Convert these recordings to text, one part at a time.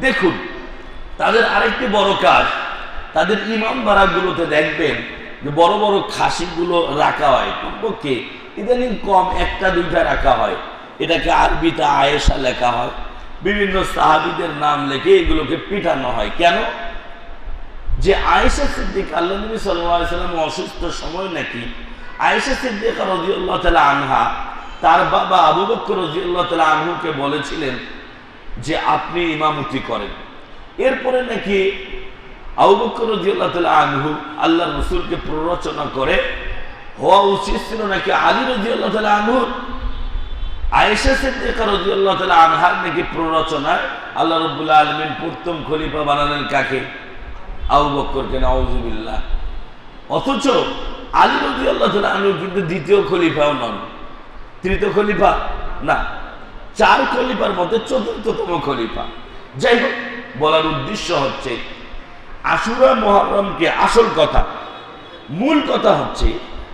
দেখুন, তাদের আরেকটি বড় কাজ, তাদের ইমাম বাড়াগুলোতে দেখবেন যে বড় বড় খাসিগুলো রাখা হয়। কমপক্ষে ইদানিং কম একটা, দুইটা রাখা হয়। এটাকে আরবিতে আয়েশা লেখা হয়। বিভিন্ন সাহাবিদের নাম লেখে এগুলোকে পিটানো হয়। কেন? যে আয়েশা সিদ্দিক, আল্লাহ সাল্লাম অসুস্থ সময় নাকি, আয়েশা সিদ্দিক রাজিউল্লাহ তালা আনহা তার বাবা আবু বক্কর রাজিউল্লাহ তালা আনহুকে বলেছিলেন যে আপনি ইমামতি করেন। এরপরে নাকি আল্লাহ রসুলকে প্ররোচনা করে, হওয়া উচিত ছিল নাকি আলী রাজিউল্লাহ তালা আনহুর? নাকি আল্লাহ খলিফা বানালেন কাকে? নাউজুবিল্লাহ অথচ কিন্তু দ্বিতীয় খলিফাও নন। তৃতীয় খলিফা? না। চার খলিফার মধ্যে চতুর্থতম খলিফা। যাই হোক, বলার উদ্দেশ্য হচ্ছে, আশুরা মহরমকে আসল কথা, মূল কথা হচ্ছে,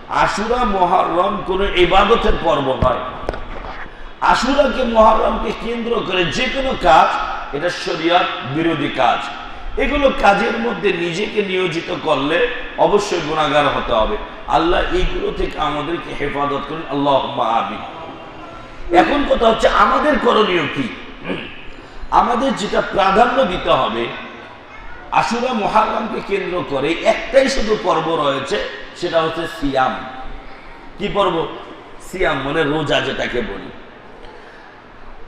আশুরা মহরম কোনো ইবাদতের পর্ব নয়। আশুরাকে মহরমকে কেন্দ্র করে যে কোনো কাজ, এটা শরিয়ত বিরোধী কাজ। এগুলো কাজের মধ্যে নিজেকে নিয়োজিত করলে অবশ্যই গুণাগার হতে হবে। আল্লাহ এইগুলো থেকে আমাদেরকে হেফাজত করুন। আল্লাহ আমিন। এখন কথা হচ্ছে আমাদের করণীয় কি? আমাদের যেটা প্রাধান্য দিতে হবে, আশুরা মহারামকে কেন্দ্র করে একটাই শুধু পর্ব রয়েছে, সেটা হচ্ছে সিয়াম। কি পর্ব? সিয়াম মানে রোজা যেটাকে বলি।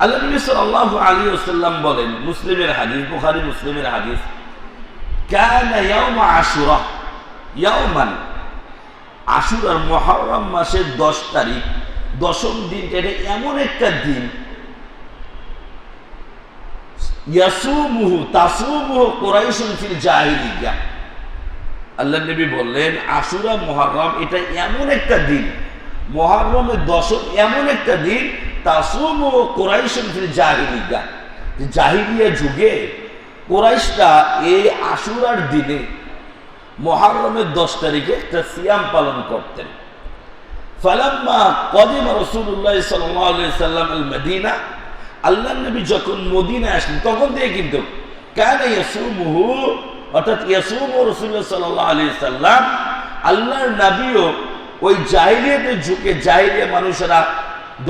আল্লাহ নবী সাল্লাল্লাহু বলেন, মুসলিমের হাদিস, বুখারী মুসলিমের হাদিস, কানা ইয়াউম আশুরা, ইয়াউমান। মাসের 10 তারিখ দশম দিন, এটা এমন একটা দিন। ইয়াসুমুহু, তাসুমুহু কুরাইশুন ফিল জাহিলিয়া। আল্লাহ নবী বললেন, আশুরা মুহররম, এটা এমন একটা দিন। মহারমের দশম এমন একটা দিন তাসুম ও কোরাইশন ফিল জাহিলিয়া। জাহিলিয়া যুগে কোরাইশরা এই আশুরার দিনে মহারমের দশ তারিখে একটা সিয়াম পালন করতেন। ফালাম্মা কদিম রসুল্লাহ সাল্লাম আল মদিনা আল্লাহ নবী যখন মদিনা আসলেন, তখন থেকে কিন্তু কেন ইয়াসুমহু, অর্থাৎ ইয়াসুম রসুল্লাহ সাল্লাহ আলি সাল্লাম, আল্লাহর নবীও ওই জাহিলিয়াতের যুগে জাহিলিয়া মানুষেরা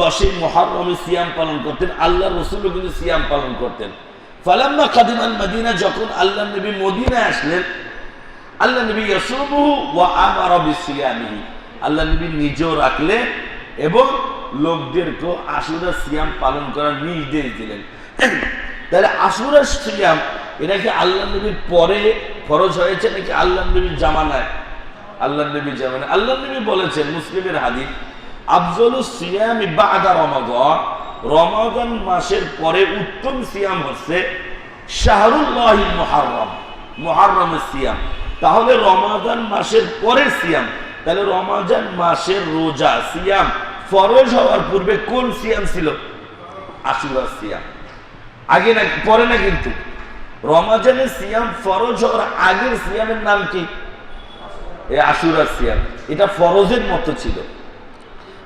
দশই মহারমে সিয়াম পালন করতেন আল্লাহ রসুলও কিন্তু সিয়াম পালন করতেন। ফালাম্মা কাদিমান মদিনা যখন আল্লাহ নবী মদিনায় আসলেন, আল্লাহ নবী ইয়াসুমহু ওয়া আমারা বিসিয়ামিহি। আল্লাহ নবী নিজেও রাখলেন এবং লোকদেরকেও আশুরা সিয়াম পালন করার নির্দেশ দিলেন। তাহলে আশুরা সিয়াম, এটা কি আল্লাহ নবীর পরে ফরজ হয়েছে নাকি আল্লাহ নবীর জামানায়? আল্লাহ নবী জামানে আল্লাহ নবী বলেছেন, মুসলিমের হাদিস, আফজল সিয়াম বাদা রমাদান রমাদান মাসের পরে উত্তম সিয়াম হচ্ছে শাহরুল্লাহ মুহাররম মহারমের সিয়াম। তাহলে রমাদান মাসের পরের সিয়াম তাহলে রমাজান মাসের রোজা, সিয়াম ফরজ হওয়ার পূর্বে কোন সিয়াম ছিল? আশুরা সিয়াম। আগে না, পরে না কিন্তু। রমাজানের সিয়াম ফরজ হওয়ার আগের সিয়ামের নাম কি? এই আশুরা সিয়াম। এটা ফরজের মতো ছিল।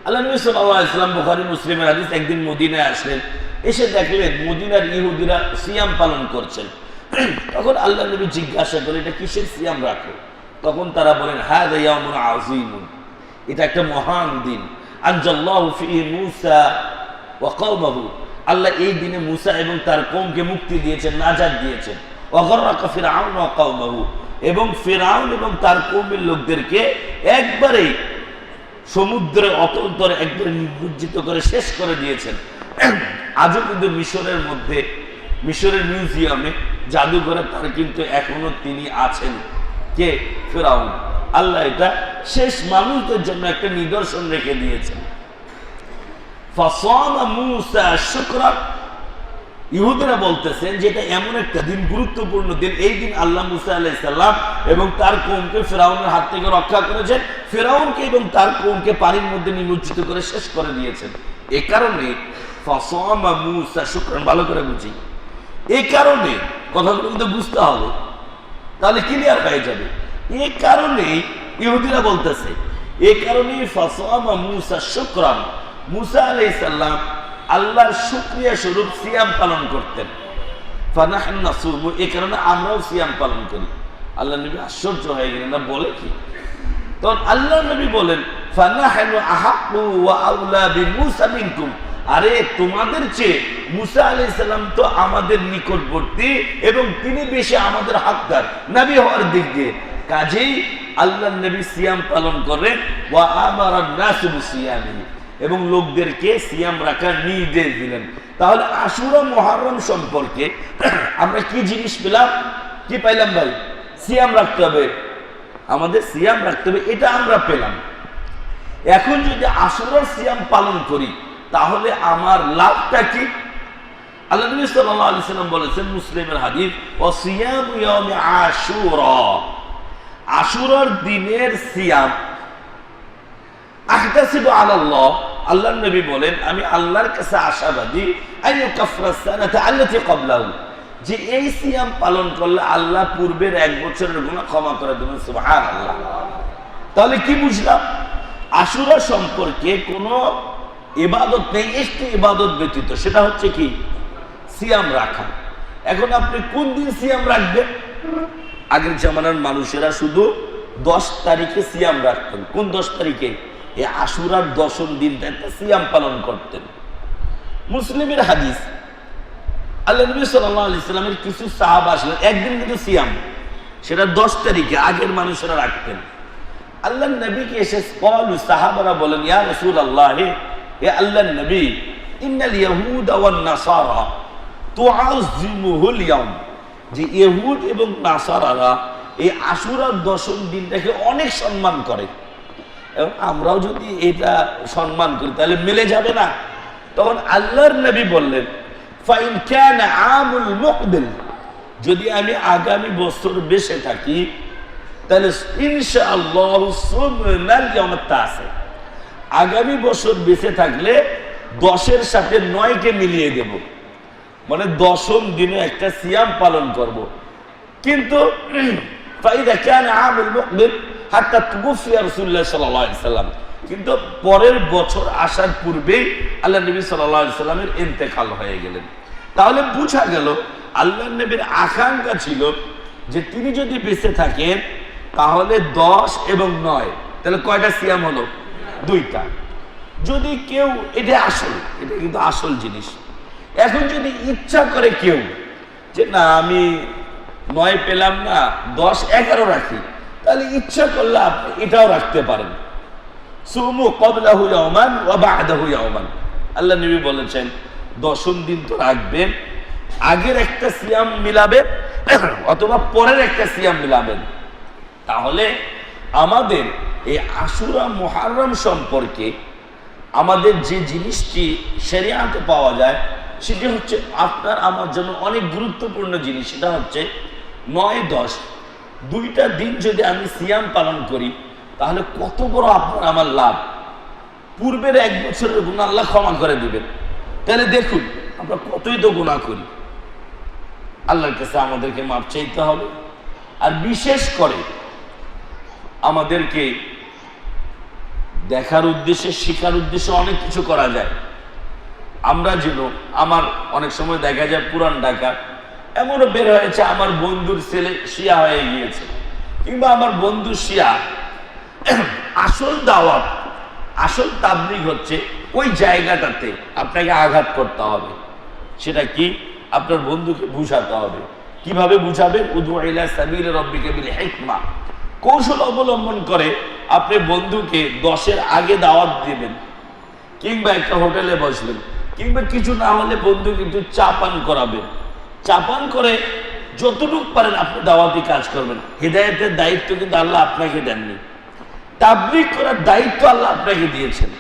আল্লাহ সাল্লাম বুখারী একদিন আসলেন। এসে সিয়াম পালন করছেন। তখন আল্লাহ নবী জিজ্ঞাসা করে এটা কিসের সিয়াম রাখো? তখন তারা বলেন হ্যাঁ এটা একটা মহান দিন। আল্লাহ এই দিনে মুসা এবং তার কওমকে মুক্তি দিয়েছেন, নাজাত দিয়েছেন। এবং ফেরাউন এবং তার কৌমের লোকদেরকে একবারেই সমুদ্রে অতন্তরে একবারে নির্বুজ্জিত করে শেষ করে দিয়েছেন। আজও কিন্তু মিশরের মধ্যে, মিশরের মিউজিয়ামে জাদুঘরে তার কিন্তু এখনও তিনি আছেন। কে? ফেরাউন। আল্লাহ এটা শেষ মানুষদের জন্য একটা নিদর্শন রেখে দিয়েছেন। ইহুদিরা বলতেছেন যে এটা এমন একটা দিন, গুরুত্বপূর্ণ দিন। এই দিন আল্লাহ মুসা আলাইসাল্লাম এবং তার কৌমকে ফেরাউনের হাত থেকে রক্ষা করেছেন। ফেরাউনকে এবং তার কৌমকে পানির মধ্যে নিমজ্জিত করে শেষ করে দিয়েছেন। এ কারণে ফসমা মুসা শুক্রান, ভালো করে বুঝি। এই কারণে কথাগুলো কিন্তু বুঝতে হবে। তাহলে ক্লিয়ার হয়ে যাবে। এই কারণে ইহুদিরা বলতেছে, এ কারণে ফসমা মুসা শুক্রান। মুসা আলাইসাল্লাম আল্লাহর শুক্রিয়া স্বরূপ সিয়াম পালন করতেন। ফানাহান নাসুমু এই কারণে আমরাও পালন করি। আল্লাহ নবী না বলে কি? তখন বলেন আরে তোমাদের চেয়ে মুসা আলাইহিস সালাম তো আমাদের নিকটবর্তী এবং তিনি বেশি আমাদের হাকদার, নবী হওয়ার দিক দিয়ে। কাজেই আল্লাহ নবী সিয়াম পালন করেন, ওয়া আমারা বিসিয়ামিহি এবং লোকদেরকে সিয়াম রাখার নির্দেশ দিলেন। তাহলে আশুরা মহারম সম্পর্কে আমরা কি জিনিস পেলাম? কি পাইলাম ভাই? সিয়াম রাখতে হবে। আমাদের সিয়াম রাখতে হবে, এটা আমরা পেলাম। এখন যদি আশুরার সিয়াম পালন করি, তাহলে আমার লাভটা কি? আল্লাহ নবী সাল্লাল্লাহু আলাইহি সাল্লাম বলেছেন মুসলিমের হাদিস ও সিয়াম আশুরা। আশুরার দিনের সিয়াম আহতাসিবু আলাল্লাহ। আল্লাহর নবী বলেন, আমি আল্লাহর কাছে আশাবাদী যে এই সিয়াম পালন করলে আল্লাহ পূর্বের এক বছরের গুনাহ ক্ষমা করে দেবেন, সুবহানাল্লাহ। তাহলে কি বুঝলাম? আশুরা সম্পর্কে কোনো ইবাদত নেই, একটি ইবাদত ব্যতীত। সেটা হচ্ছে কি? সিয়াম রাখা। এখন আপনি কোন দিন সিয়াম রাখবেন? আগের জামানার মানুষেরা শুধু দশ তারিখে সিয়াম রাখতেন। কোন দশ তারিখে? এই আশুরার দশম একটা সিয়াম পালন করতেন। মুসলিমের হাদিস, আল্লাহ নবী সাল্লাহ আলি সাল্লামের কিছু সাহাব আসলেন, একদিন কিন্তু সিয়াম। সেটা দশ তারিখে আগের মানুষেরা রাখতেন। আল্লাহ নবীকে এসে কলু সাহাবারা বলেন, ইয়া রসুল আল্লাহ হে আল্লাহ নবী, ইন্নাল ইয়াহুদ ওয়ান নাসারা। তুআযিমুহুল ইয়াউম। যে ইহুদ এবং নাসারারা এই আশুরার দশম দিনটাকে অনেক সম্মান করে। এবং আমরাও যদি এটা সম্মান করি, তাহলে মিলে যাবে না। তখন আল্লাহর নবী বললেন, ফাইন ক্যান আমুল মুকবিল। যদি আমি আগামী বছর বেঁচে থাকি, তাহলে ইনশাআল্লাহ আছে আগামী বছর বেঁচে থাকলে দশের সাথে নয়কে মিলিয়ে দেব। মানে দশম দিনে একটা সিয়াম পালন করব। কিন্তু কিন্তু পরের বছর আসার পূর্বেই আল্লাহ নবী সাল্লামের ইন্তেকাল হয়ে গেলেন। তাহলে বুঝা গেল, আল্লাহ নবীর আকাঙ্ক্ষা ছিল যে তিনি যদি বেঁচে থাকেন, তাহলে দশ এবং নয়, তাহলে কয়টা সিয়াম হলো? দুইটা। যদি কেউ, এটা আসল, এটা কিন্তু আসল জিনিস। এখন যদি ইচ্ছা করে কেউ যে, না, আমি নয় পেলাম না, দশ, এগারো রাখি, তাহলে ইচ্ছা করলে আপনি এটাও রাখতে পারেন। সুমু কবলা হুয়া ওমান ও বাদা হুয়া ওমান আল্লাহ নবী বলেছেন, দশম দিন তো রাখবেন আগের একটা সিয়াম মিলাবেন অথবা পরের একটা সিয়াম মিলাবেন তাহলে আমাদের এই আশুরা মোহারম সম্পর্কে আমাদের যে জিনিসটি সেরিয়াতে পাওয়া যায় সেটি হচ্ছে আপনার আমার জন্য অনেক গুরুত্বপূর্ণ জিনিস, সেটা হচ্ছে নয় দশ। দুইটা দিন যদি আমি সিয়াম পালন করি, তাহলে কত বড় আপনার আমার লাভ। পূর্বের এক বছরের গুণা আল্লাহ ক্ষমা করে দিবেন। তাহলে দেখুন, আমরা কতই তো গুণা করি। আল্লাহর কাছে আমাদেরকে মাপ চাইতে হবে। আর বিশেষ করে আমাদেরকে দেখার উদ্দেশ্যে, শেখার উদ্দেশ্যে অনেক কিছু করা যায়। আমরা যেন, আমার অনেক সময় দেখা যায় পুরান ঢাকা, এমনও বের হয়েছে, আমার বন্ধুর ছেলে শিয়া হয়ে গিয়েছে। কিংবা আমার বন্ধু শিয়া, আসল দাওয়াত, আসল তাবলিগ হচ্ছে ওই জায়গাটাতে আপনাকে আঘাত করতে হবে। সেটা কি? আপনার বন্ধুকে বুঝাতে হবে। কীভাবে বুঝাবেন হিকমা। কৌশল অবলম্বন করে আপনি বন্ধুকে দশের আগে দাওয়াত দিবেন, কিংবা একটা হোটেলে বসবেন। কিংবা কিছু না হলে বন্ধু কিন্তু চাপান করাবেন চাপান করে যতটুকু পারেন আপনি দাওয়াতি কাজ করবেন। হেদায়তের দায়িত্ব কিন্তু আল্লাহ আপনাকে দেননি। তাবলিক করার দায়িত্ব আল্লাহ আপনাকে দিয়েছেন।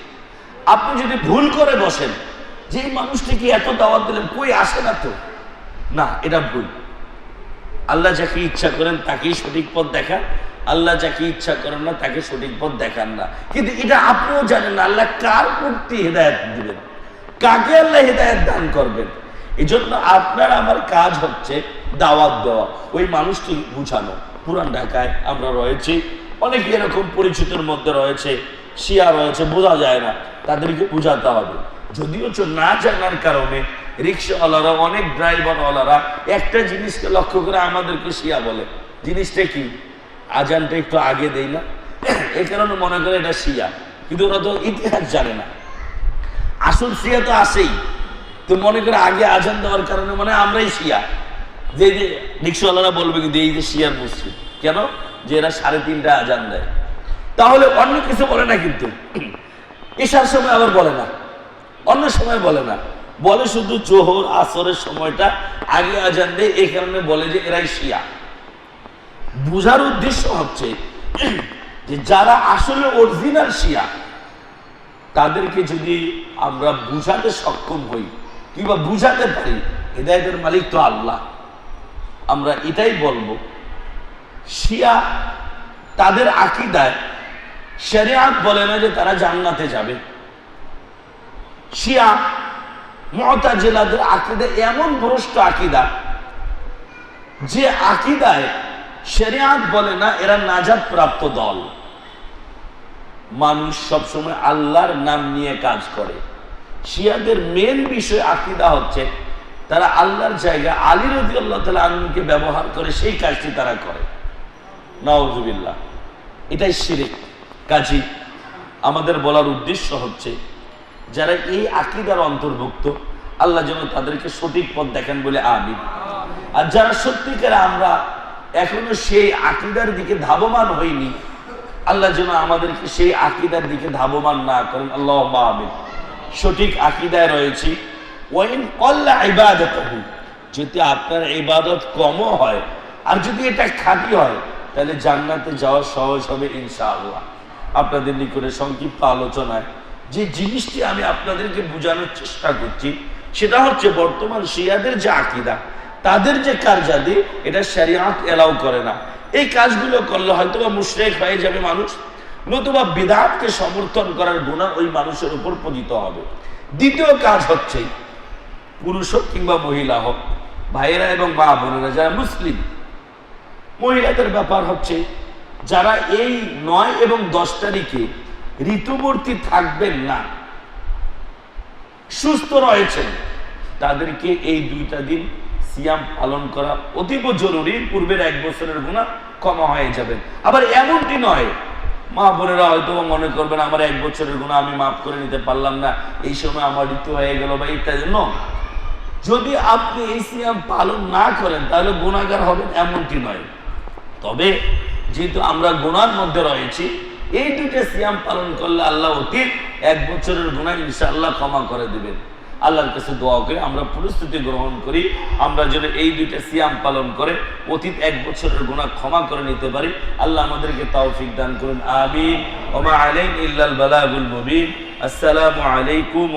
আপনি যদি ভুল করে বসেন যে এই মানুষটি কি এত দাওয়াত দিলেন, কই আসে না তো? না, এটা ভুল। আল্লাহ যাকে ইচ্ছা করেন তাকেই সঠিক পথ দেখান। আল্লাহ যাকে ইচ্ছা করেন না, তাকে সঠিক পথ দেখান না। কিন্তু এটা আপনিও জানেন না, আল্লাহ কার প্রতি হেদায়ত দিবেন? কাকে আল্লাহ হেদায়ত দান করবেন? এই জন্য আপনার আমার কাজ হচ্ছে দাওয়াত দেওয়া। ওই মানুষটি বুঝানো। পুরান ঢাকায় আমরা রয়েছি। অনেক এরকম পরিচিতর মধ্যে রয়েছে, শিয়া রয়েছে, বোঝা যায় না। তাদেরকে বোঝাতে হবে। যদিও না জানার কারণে রিক্সাওয়ালারা, অনেক ড্রাইভারওয়ালারা একটা জিনিসকে লক্ষ্য করে আমাদেরকে শিয়া বলে। জিনিসটা কি? আজানটা একটু আগে দেই না? এই কারণে মনে করে এটা শিয়া। কিন্তু ওরা তো ইতিহাস জানে না। আসল শিয়া তো আসেই তো মনে করে আগে আজান দেওয়ার কারণে মানে আমরাই শিয়া যে যে রিক্সাওয়ালারা বলবে কিন্তু এই যে শিয়ার মসজিদ। কেন? যে এরা সাড়ে তিনটা আজান দেয়। তাহলে অন্য কিছু বলে না কিন্তু। এসার সময় আবার বলে না। অন্য সময় বলে না। বলে শুধু জোহর, আসরের সময়টা আগে আজান দেয় এই কারণে বলে যে এরাই শিয়া বুঝার উদ্দেশ্য হচ্ছে যে যারা আসলে অরিজিনাল শিয়া তাদেরকে যদি আমরা বুঝাতে সক্ষম হই, কিংবা বুঝাতে পারি, হৃদায়তের মালিক তো আল্লাহ। আমরা এটাই বলব, শিয়া তাদের আকিদায়, শরিয়াত বলে না যে তারা জান্নাতে যাবে। শিয়া মমতা জেলাদের আকিদা এমন ভ্রষ্ট আকিদা, যে আকিদায় শরিয়াত বলে না এরা নাজাদ প্রাপ্ত দল। মানুষ সবসময় আল্লাহর নাম নিয়ে কাজ করে। শিয়াদের মেন বিষয় আকিদা হচ্ছে, তারা আল্লাহর জায়গা আলী রদি আল্লাহ তালা আনকে ব্যবহার করে সেই কাজটি তারা করে। নওয়াজুবিল্লাহ এটাই শিরিক। কাজী, আমাদের বলার উদ্দেশ্য হচ্ছে, যারা এই আকিদার অন্তর্ভুক্ত, আল্লাহ যেন তাদেরকে সঠিক পথ দেখেন বলে আমি আর যারা সত্যিকার আমরা এখনও সেই আকিদার দিকে ধাবমান হইনি আল্লাহ যেন আমাদেরকে সেই আকিদার দিকে ধাবমান না করেন। আল্লাহ সঠিক আকিদায় রয়েছি। ওয়াইন যদি আপনার ইবাদত কমও হয়, আর যদি এটা খাঁটি হয়, তাহলে জান্নাতে যাওয়া সহজ হবে ইনশাআল্লাহ। আপনাদের নিকটে সংক্ষিপ্ত আলোচনায় যে জিনিসটি আমি আপনাদেরকে বোঝানোর চেষ্টা করছি, সেটা হচ্ছে বর্তমান শিয়াদের যে আকিদা, তাদের যে কার্যাদি এটা শরিয়াত এলাও করে না। এই কাজগুলো করলে হয়তো বা মুশরেক হয়ে যাবে মানুষ, নতুবা বিধাতকে সমর্থন করার গুণা ওই মানুষের উপর পতিত হবে। দ্বিতীয় কাজ হচ্ছে, পুরুষ হোক কিংবা মহিলা হোক, ভাইয়েরা এবং মা বোনেরা যারা মুসলিম, মহিলাদের ব্যাপার হচ্ছে, যারা এই নয় এবং দশ তারিখে ঋতুবর্তী থাকবেন না, সুস্থ রয়েছেন, তাদেরকে এই দুইটা দিন সিয়াম পালন করা অতীব জরুরি। পূর্বের এক বছরের গুণা কমা হয়ে যাবে। আবার এমনটি নয়, মা বোনেরা হয়তো মনে করবেন, আমার এক বছরের গুণা আমি মাফ করে নিতে পারলাম না, এই সময় আমার ঋতু হয়ে গেল বা ইত্যাদি। ন যদি আপনি এই সিয়াম পালন না করেন, তাহলে গুণাগার হবেন এমনটি নয়। তবে যেহেতু আমরা গুণার মধ্যে রয়েছি, এই দুইটা সিয়াম পালন করলে আল্লাহ অতীত এক বছরের গুণা ইনশাআল্লাহ ক্ষমা করে দিবেন। আল্লাহর কাছে দোয়া করে, আমরা পরিস্থিতি গ্রহণ করি, আমরা যেন এই দুইটা সিয়াম পালন করে অতীত এক বছরের গুণা ক্ষমা করে নিতে পারি। আল্লাহ আমাদেরকে তৌফিক দান করুন, আমিন। ওমা আসসালামু আলাইকুম